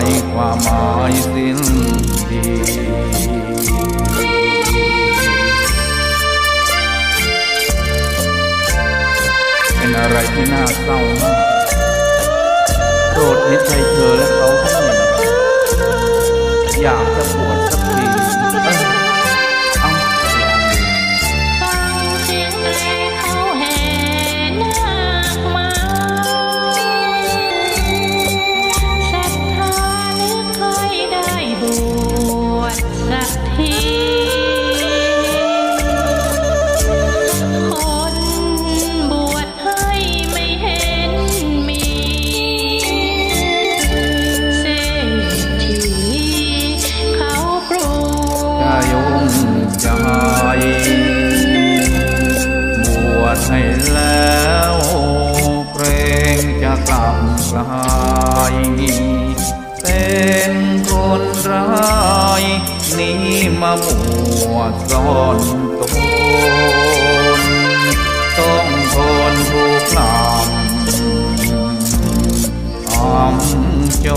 ายความหมายสิ้นดีเป็นอะไรที่น่าเศร้ามากโปรดเห็นใจเธอและเขาทั้งหมดอยากจะบวช ใจ บวชให้แล้วเกรงจะกลับกลายเป็นคนร้ายนี่มาบวชซ่อนตนต้องทนทุกข์ลำอมจ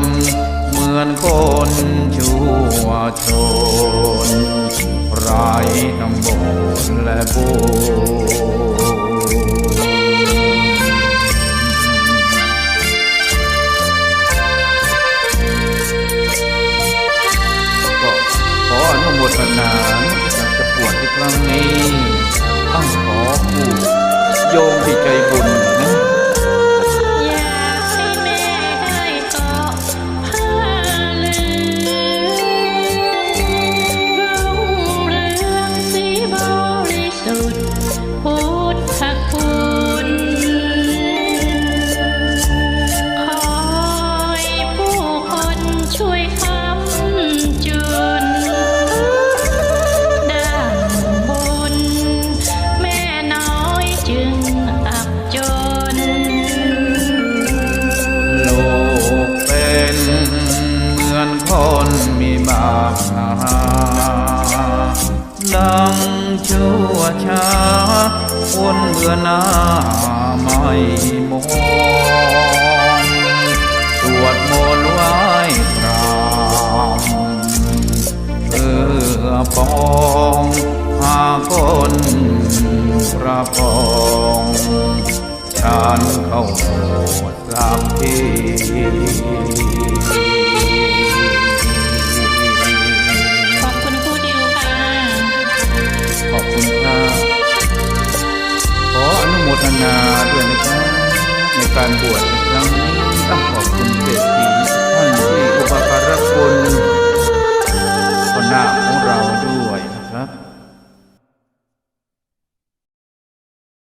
น อนคนชั่วชนไร้ทั้งบนและบุญก็ขออนุโมทนาจากจะปวดในครั้งนี้ ต้องขอผู้โยมที่ใจบุญ ดังชั่วช้าวนเบื่อหน้าไม่มองสวดมนต์ไหว้พระเพื่อปองหาคนประปองฉันเข้าโบสถ์สักทีข นาด้วยนะครับในการบวชในครั้งนี้ต้องขอบคุณเศรษฐี